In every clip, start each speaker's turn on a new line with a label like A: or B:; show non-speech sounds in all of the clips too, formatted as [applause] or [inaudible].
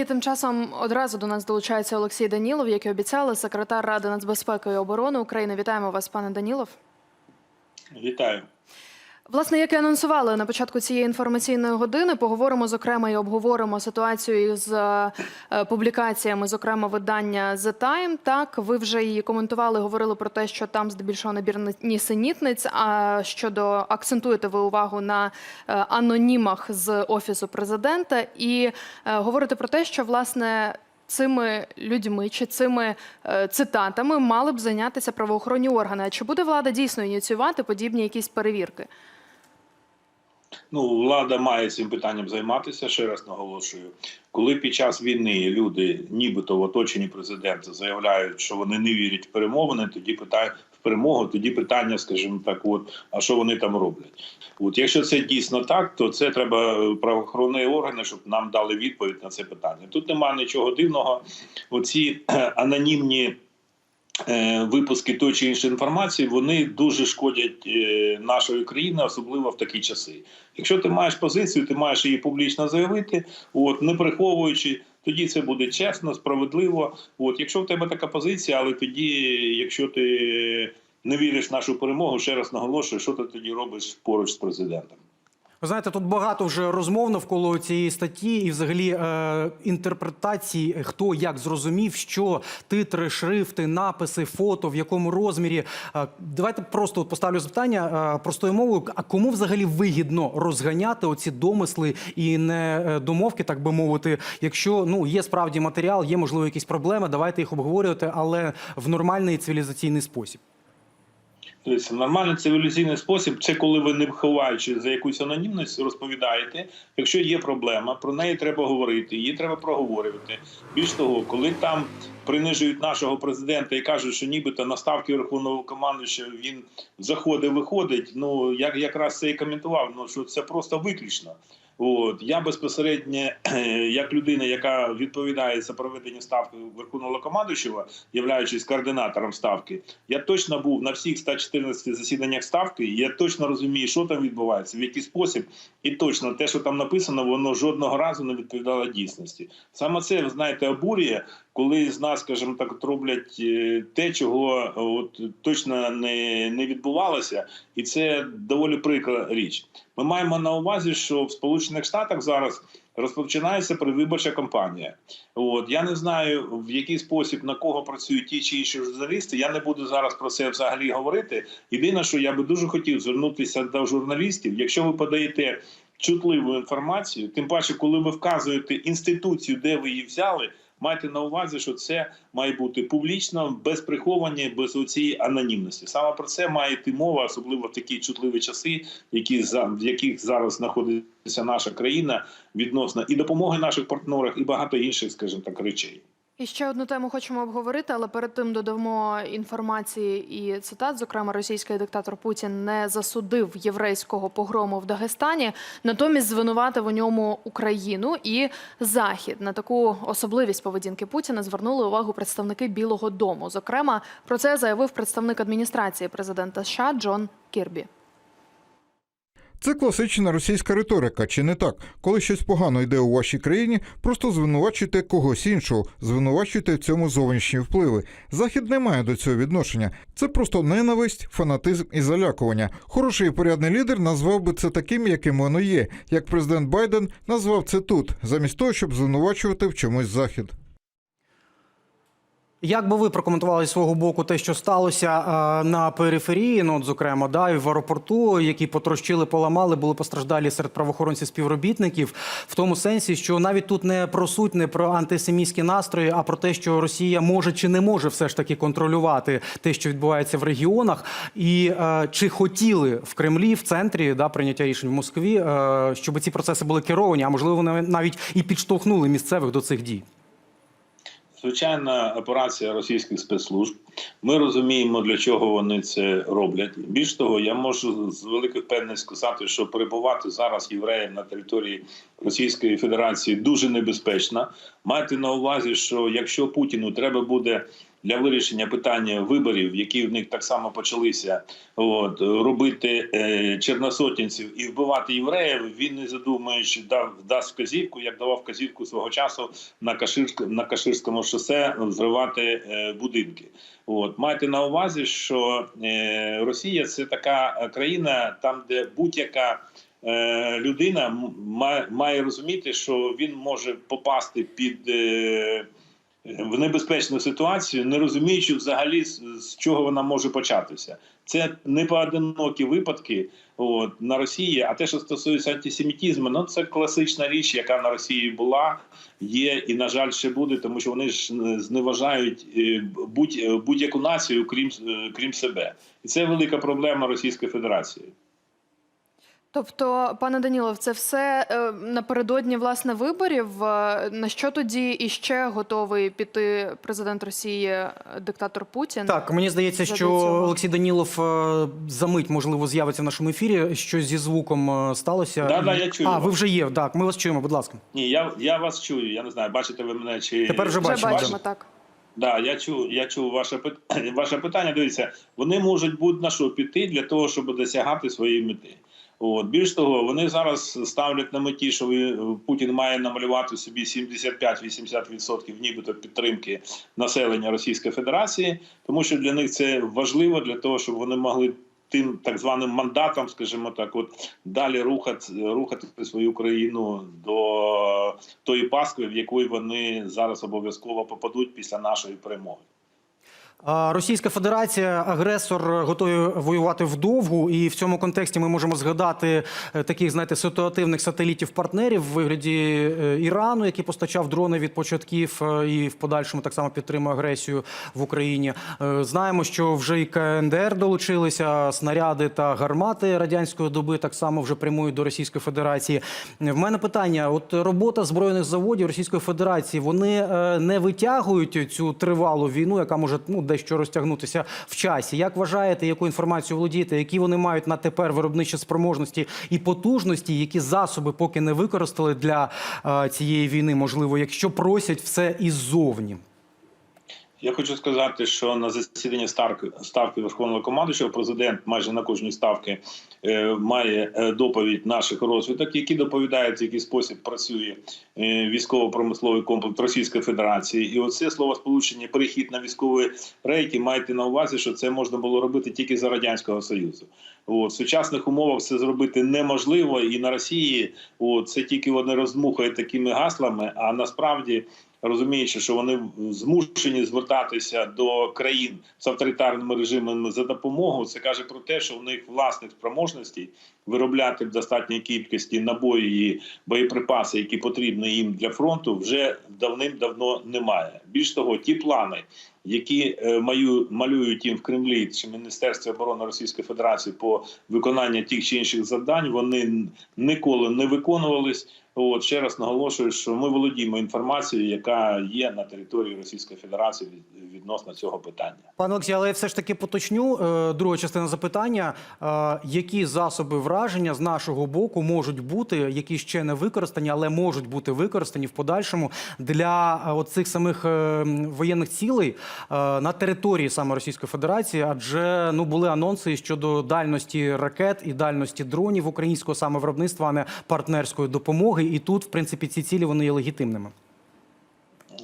A: і тим часом одразу до нас долучається Олексій Данілов, як і обіцяли, секретар Ради нацбезпеки і оборони України. Вітаємо вас, пане Данілов.
B: Вітаю.
A: Власне, як і анонсували на початку цієї інформаційної години, поговоримо зокрема і обговоримо ситуацію з е, публікаціями, зокрема видання The Time. Так, ви вже її коментували, говорили про те, що там здебільшого набір нісенітниць. А щодо акцентуєте ви увагу на е, анонімах з офісу президента, і е, говорите про те, що власне. Цими людьми чи цими е, цитатами мали б зайнятися правоохоронні органи. А чи буде влада дійсно ініціювати подібні якісь перевірки?
B: Ну, влада має цим питанням займатися. Ще раз наголошую, коли під час війни люди, нібито в оточенні президента, заявляють, що вони не вірять в перемовини, тоді питають в перемогу. Тоді питання, скажімо так, от а що вони там роблять? От якщо це дійсно так, то це треба правоохоронні органи, щоб нам дали відповідь на це питання. Тут немає нічого дивного. Оці анонімні. Е, Випуски той чи іншої інформації вони дуже шкодять е, нашої країни, особливо в такі часи. Якщо ти маєш позицію, ти маєш її публічно заявити, от не приховуючи, тоді це буде чесно, справедливо. От якщо в тебе така позиція, але тоді, якщо ти не віриш в нашу перемогу, ще раз наголошую, що ти тоді робиш поруч з президентом.
C: Ви знаєте, тут багато вже розмов навколо цієї статті і, взагалі, е, інтерпретацій, хто як зрозумів, що титри, шрифти, написи, фото, в якому розмірі. Е, давайте просто поставлю запитання е, простою мовою. А кому взагалі вигідно розганяти оці домисли і не е, домовки, так би мовити, якщо ну є справді матеріал, є можливо якісь проблеми, давайте їх обговорювати, але в нормальний цивілізаційний спосіб.
B: Тобто нормальний цивілізаційний спосіб це коли ви не ховаючи за якусь анонімність, розповідаєте. Якщо є проблема, про неї треба говорити, її треба проговорювати. Більш того, коли там принижують нашого президента і кажуть, що нібито на ставки верховного командуюча він заходить, виходить. Ну як якраз це і коментував. Ну що це просто виключно. От я безпосередньо, [clears throat] як людина, яка відповідає за проведення ставки верховного командуючого, являючись координатором ставки, я точно був на всіх 114 засіданнях ставки. Я точно розумію, що там відбувається, в який спосіб, і точно те, що там написано, воно жодного разу не відповідало дійсності. Саме це ви знаєте, обурює, коли з нас, скажімо так, роблять е, те, чого е, от точно не, не відбувалося, і це доволі прикра річ. Ми маємо на увазі, що в Сполучених Штатах зараз розпочинається предвиборча кампанія. От я не знаю в який спосіб на кого працюють ті чи інші журналісти. Я не буду зараз про це взагалі говорити. Єдине, що я би дуже хотів звернутися до журналістів, якщо ви подаєте чутливу інформацію, тим паче, коли ви вказуєте інституцію, де ви її взяли. Майте на увазі, що це має бути публічно, без приховання, без оцієї анонімності. Саме про це має йти мова, особливо в такі чутливі часи, які в яких зараз знаходиться наша країна відносно і допомоги наших партнерах, і багато інших, скажімо так, речей.
A: І ще одну тему хочемо обговорити, але перед тим додамо інформації і цитат. Зокрема, російський диктатор Путін не засудив єврейського погрому в Дагестані, натомість звинуватив у ньому Україну і Захід. На таку особливість поведінки Путіна звернули увагу представники Білого Дому. Зокрема, про це заявив представник адміністрації президента США Джон Кірбі.
D: Це класична російська риторика, чи не так? Коли щось погано йде у вашій країні, просто звинувачуйте когось іншого, звинувачуйте в цьому зовнішні впливи. Захід не має до цього відношення. Це просто ненависть, фанатизм і залякування. Хороший і порядний лідер назвав би це таким, яким воно є, як президент Байден назвав це тут, замість того, щоб звинувачувати в чомусь захід.
C: Як би ви прокоментували зі свого боку те, що сталося е, на периферії, ну от, зокрема, да, і в аеропорту, які потрощили, поламали, були постраждалі серед правоохоронців співробітників, в тому сенсі, що навіть тут не про суть, не про антисемітські настрої, а про те, що Росія може чи не може все ж таки контролювати те, що відбувається в регіонах, і е, чи хотіли в Кремлі, в центрі да, прийняття рішень в Москві, е, щоб ці процеси були керовані, а можливо, навіть і підштовхнули місцевих до цих дій.
B: Звичайна операція російських спецслужб. Ми розуміємо, для чого вони це роблять. Більш того, я можу з великою впевненістю сказати, що перебувати зараз євреям на території Російської Федерації дуже небезпечно. Майте на увазі, що якщо Путіну треба буде для вирішення питання виборів, які в них так само почалися, от робити е, чорносотінців і вбивати євреїв, він не задумуючи дав дасть вказівку, як давав вказівку свого часу на Каширськ, на Каширському шосе зривати е, будинки. От майте на увазі, що е, Росія це така е, країна, там де будь-яка е, людина має, розуміти, що він може попасти під. В небезпечну ситуацію, не розуміючи взагалі з, чого вона може початися. Це не поодинокі випадки от, на Росії. А те, що стосується антисемітізму, ну це класична річ, яка на Росії була, є і на жаль ще буде, тому що вони ж е, зневажають е, е, будь-яку націю, крім крім себе, і це велика проблема Російської Федерації.
A: Тобто, пане Данілов, це все е, напередодні власне виборів. Е, На що тоді іще готовий піти президент Росії, е, диктатор Путін?
C: Так, мені здається, що
A: цього.
C: Олексій Данілов е, за мить, можливо, з'явиться в нашому ефірі. Щось зі звуком сталося.
B: Да-да, я чую
C: А,
B: вас.
C: ви вже є. Так, ми вас чуємо, будь ласка.
B: Ні, я, я вас чую. Я не знаю, бачите ви мене чи
C: Тепер вже
A: Вже
C: бачимо.
A: бачимо так.
B: Да, я чув, я чув ваше питання. [clears throat] Ваше питання. Дивіться, вони можуть бути на що піти для того, щоб досягати своєї мети. От більш того, вони зараз ставлять на меті, що ви- Путін має намалювати собі 75-80% нібито підтримки населення Російської Федерації, тому що для них це важливо для того, щоб вони могли тим так званим мандатом, скажімо так, от далі рухати, рухати свою країну до тої паскви, в якої вони зараз обов'язково попадуть після нашої перемоги.
C: Російська Федерація, агресор, готові воювати вдовгу, і в цьому контексті ми можемо згадати е, таких, знаєте, ситуативних сателітів-партнерів в вигляді е, Ірану, який постачав дрони від початків е, і в подальшому так само підтримує агресію в Україні. Знаємо, що вже і КНДР долучилися снаряди та гармати радянської доби так само вже прямують до Російської Федерації. В мене питання: от робота збройних заводів Російської Федерації, вони не витягують цю тривалу війну, яка може ну дещо розтягнутися в часі. Як вважаєте, яку інформацію володієте? Які вони мають на тепер виробничі спроможності і потужності, які засоби поки не використали для е, цієї війни? Можливо, якщо просять все іззовні?
B: Я хочу сказати, що на засіданні ставки, ставки Верховного командуючого президент майже на кожній ставці е, має е, доповідь наших розвідок, які доповідають, в який спосіб працює е, військово-промисловий комплекс Російської Федерації. І оце слово сполучення перехід на військові рейки. Майте на увазі, що це можна було робити тільки за радянського союзу. От, в сучасних умовах це зробити неможливо, і на Росії от, це тільки вони роздмухають такими гаслами, а насправді розуміючи, що вони змушені звертатися до країн з авторитарними режимами за допомогою, це каже про те, що в них власних спроможностей виробляти в достатньої кількості набої і боєприпаси, які потрібні їм для фронту, вже давним-давно немає. Більш того, ті плани, які е, маю, малюють їм в Кремлі чи Міністерстві оборони Російської Федерації по виконанню тих чи інших завдань, вони ніколи не виконувались. От ще раз наголошую, що ми володіємо інформацією, яка є на території Російської Федерації від- відносно цього питання.
C: Пане Олексій, але я все ж таки поточню. е, Друга частина запитання: Е, які засоби враження з нашого боку можуть бути, які ще не використані, але можуть бути використані в подальшому для е, цих самих воєнних цілей на території саме Російської Федерації? Адже ну були анонси щодо дальності ракет і дальності дронів українського саме виробництва, а не партнерської допомоги. І тут, в принципі, ці цілі вони є легітимними.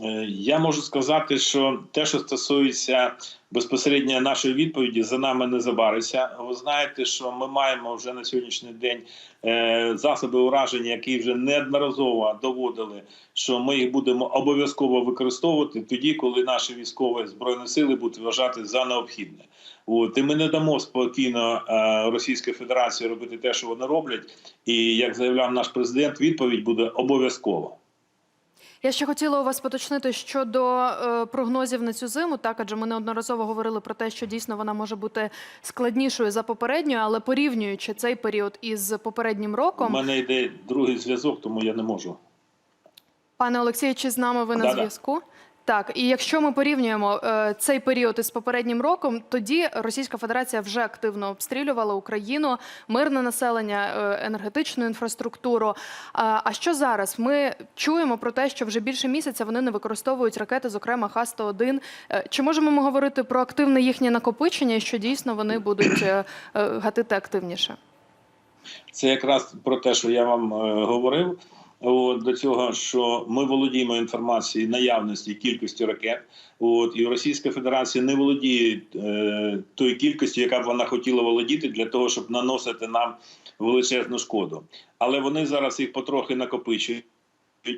B: Е, Я можу сказати, що те, що стосується безпосередньо нашої відповіді, за нами не забариться. Ви знаєте, що ми маємо вже на сьогоднішній день е, засоби ураження, які вже неодноразово доводили, що ми їх будемо обов'язково використовувати тоді, коли наші військові збройні сили будуть вважати за необхідне. От і ми не дамо спокійно е, Російській Федерації робити те, що вони роблять. І як заявляв наш президент, відповідь буде обов'язкова.
A: Я ще хотіла у вас поточнити щодо е, прогнозів на цю зиму. Так, адже ми неодноразово говорили про те, що дійсно вона може бути складнішою за попередньою, але порівнюючи цей період із попереднім
B: У
A: роком,
B: мене йде другий зв'язок, тому я не можу.
A: пане Олексію, чи з нами ви на
B: Да-да.
A: зв'язку? Так, і якщо ми порівнюємо е, цей період із попереднім роком, тоді Російська Федерація вже активно обстрілювала Україну, мирне населення, е, енергетичну інфраструктуру. А, а що зараз? Ми чуємо про те, що вже більше місяця вони не використовують ракети, зокрема Х-101. Е, Чи можемо ми говорити про активне їхнє накопичення, що дійсно вони будуть е, е, гатити активніше?
B: Це якраз про те, що я вам е, говорив. От, до цього, що ми володіємо інформацією наявності кількості ракет. От і Російська Федерація не володіє е, тою кількістю, яка б вона хотіла володіти для того, щоб наносити нам величезну шкоду. Але вони зараз їх потрохи накопичують.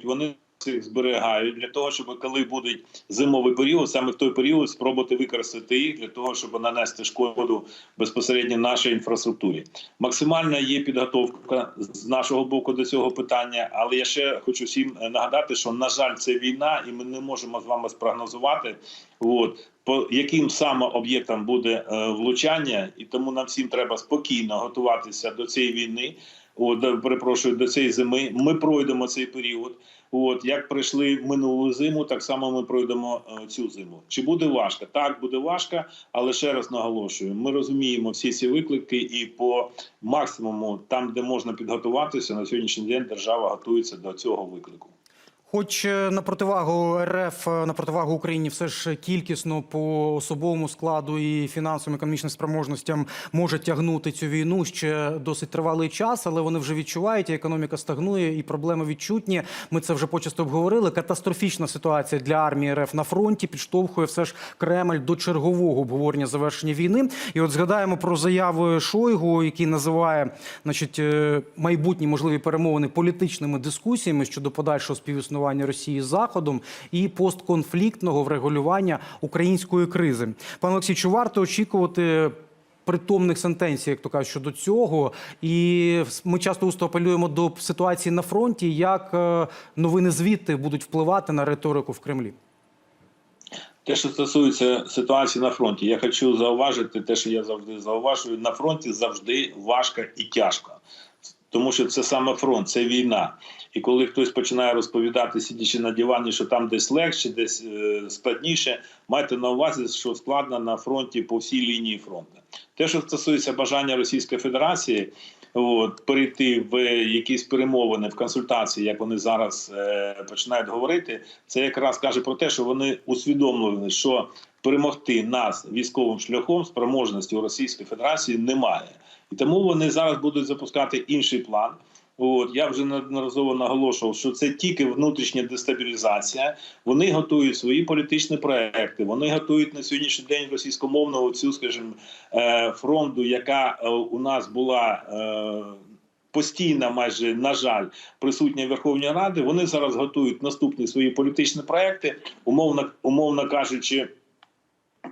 B: Вони їх зберігають для того, щоб коли буде зимовий період, саме в той період спробувати використати їх для того, щоб нанести шкоду безпосередньо нашій інфраструктурі. Максимальна є підготовка з нашого боку до цього питання, але я ще хочу всім нагадати, що на жаль, це війна, і ми не можемо з вами спрогнозувати. От по яким саме об'єктам буде е, влучання, і тому нам всім треба спокійно готуватися до цієї війни. От, перепрошую, до цієї зими. Ми пройдемо цей період. От як пройшли минулу зиму, так само ми пройдемо е, цю зиму. Чи буде важко? Так, буде важко, але ще раз наголошую: ми розуміємо всі ці виклики, і по максимуму, там, де можна підготуватися, на сьогоднішній день держава готується до цього виклику.
C: Хоч е, на противагу РФ, е, на противагу Україні, все ж кількісно по особовому складу і фінансовим економічним спроможностям може тягнути цю війну ще досить тривалий час, але вони вже відчувають, і економіка стагнує, і проблеми відчутні. Ми це вже почасто обговорили. Катастрофічна ситуація для армії РФ на фронті підштовхує все ж Кремль до чергового обговорення завершення війни. І от згадаємо про заяву Шойгу, який називає значить е, майбутні можливі перемовини політичними дискусіями щодо подальшого співіснування Росії з Заходом і постконфліктного врегулювання української кризи. Пане Олексій, чи варто очікувати? Притомних сентенцій, як то кажуть, щодо цього, і ми часто усто апелюємо до ситуації на фронті, як е, новини звідти будуть впливати на риторику в Кремлі.
B: Те, що стосується ситуації на фронті, я хочу зауважити те, що я завжди зауважую: на фронті завжди важко і тяжко, тому що це саме фронт, це війна. І коли хтось починає розповідати, сидячи на дивані, що там десь легше, десь е, складніше, майте на увазі, що складно на фронті по всій лінії фронту. Те, що стосується бажання Російської Федерації. От, перейти в якісь перемовини в консультації, як вони зараз е, починають говорити, це якраз каже про те, що вони усвідомлювали, що перемогти нас військовим шляхом спроможності у Російської Федерації немає, і тому вони зараз будуть запускати інший план. От я вже неодноразово наголошував, що це тільки внутрішня дестабілізація. Вони готують свої політичні проекти. Вони готують на сьогоднішній день російськомовну цю, скажімо, е, фронту, яка е, у нас була. е, Постійно, майже на жаль, присутня в Верховній Раді. Вони зараз готують наступні свої політичні проекти, умовно, умовно кажучи,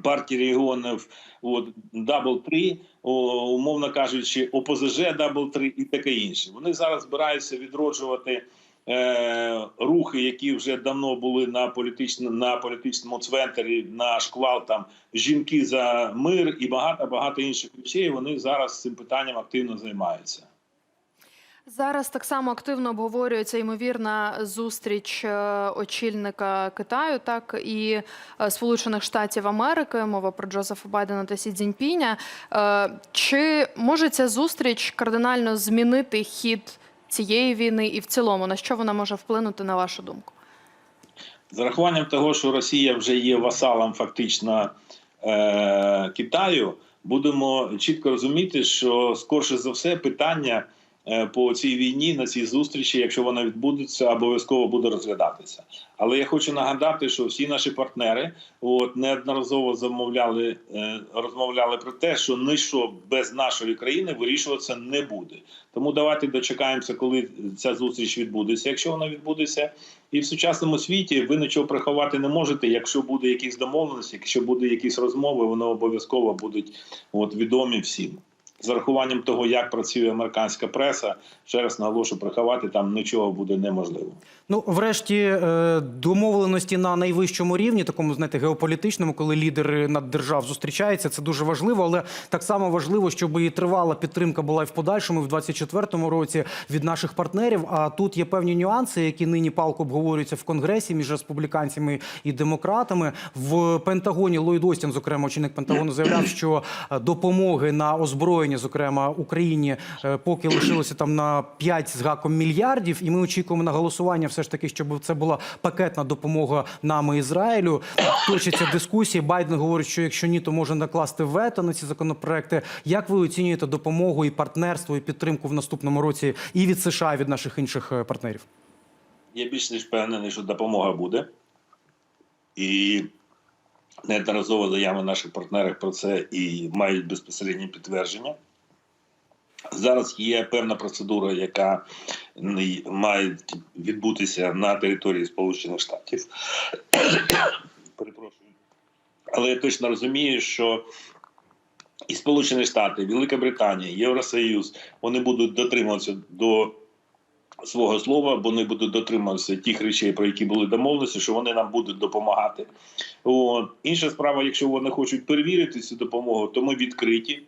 B: партії регіонів от, Дабл 3 умовно кажучи, ОПЗЖ Дабл 3 і таке інше. Вони зараз збираються відроджувати е, рухи, які вже давно були на політичному на політичному цвентері, на шквал там жінки за мир і багато багато інших речей. Вони зараз цим питанням активно займаються.
A: Зараз так само активно обговорюється ймовірна зустріч е, очільника Китаю, так і е, Сполучених Штатів Америки. Мова про Джозефа Байдена та Сі Цзіньпіня. Е, Чи може ця зустріч кардинально змінити хід цієї війни і в цілому на що вона може вплинути на вашу думку?
B: З рахуванням того, що Росія вже є васалом фактично Китаю, будемо чітко розуміти, що скорше за все питання по цій війні на цій зустрічі, якщо вона відбудеться, обов'язково буде розглядатися. Але я хочу нагадати, що всі наші партнери от неодноразово замовляли, е, розмовляли про те, що ніщо без нашої країни вирішуватися не буде. Тому давайте дочекаємося, коли ця зустріч відбудеться. Якщо вона відбудеться, і в сучасному світі ви нічого приховати не можете. Якщо буде якісь домовленості, якщо буде якісь розмови, вони обов'язково будуть от відомі всім. З урахуванням того, як працює американська преса, ще раз наголошу, приховати там нічого буде неможливо.
C: Ну, врешті, е, домовленості на найвищому рівні, такому знаєте, геополітичному, коли лідери наддержав зустрічаються, це дуже важливо, але так само важливо, щоб і тривала підтримка була і в подальшому, і в 24-му році від наших партнерів. А тут є певні нюанси, які нині палко обговорюються в конгресі між республіканцями і демократами. В Пентагоні Ллойд Остін, зокрема, очільник Пентагону, заявляв, що е, допомоги на озброєння, зокрема Україні, е, поки лишилося там на 5 з гаком мільярдів, і ми очікуємо на голосування, все ж таки, щоб це була пакетна допомога нам і Ізраїлю. Точаться дискусії. Байден говорить, що якщо ні, то може накласти вето на ці законопроекти. Як ви оцінюєте допомогу і партнерство, і підтримку в наступному році і від США, і від наших інших е, партнерів?
B: Я більш ніж впевнений, що допомога буде. І неодноразово заяви наших партнерів про це і мають безпосереднє підтвердження. Зараз є певна процедура, яка має відбутися на території Сполучених Штатів. [coughs] Перепрошую. Але я точно розумію, що і Сполучені Штати, Велика Британія, Євросоюз вони будуть дотримуватися до свого слова, бо вони будуть дотримуватися тих речей, про які були домовленості, що вони нам будуть допомагати. От. Інша справа, якщо вони хочуть перевірити цю допомогу, то ми відкриті.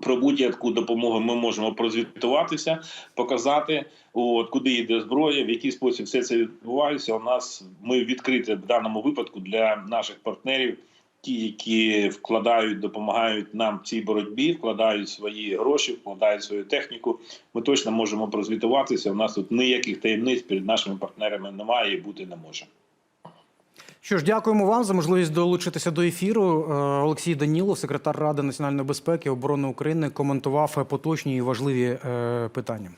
B: Про будь-яку допомогу ми можемо прозвітуватися, показати, от, куди йде зброя, в який спосіб все це відбувається. У нас ми відкриті в даному випадку для наших партнерів, ті, які вкладають, допомагають нам в цій боротьбі, вкладають свої гроші, вкладають свою техніку. Ми точно можемо прозвітуватися. У нас тут ніяких таємниць перед нашими партнерами немає і бути не може.
C: Що ж, дякуємо вам за можливість долучитися до ефіру. Е, Олексій Данілов, секретар Ради національної безпеки і оборони України, коментував поточні і важливі е, питання.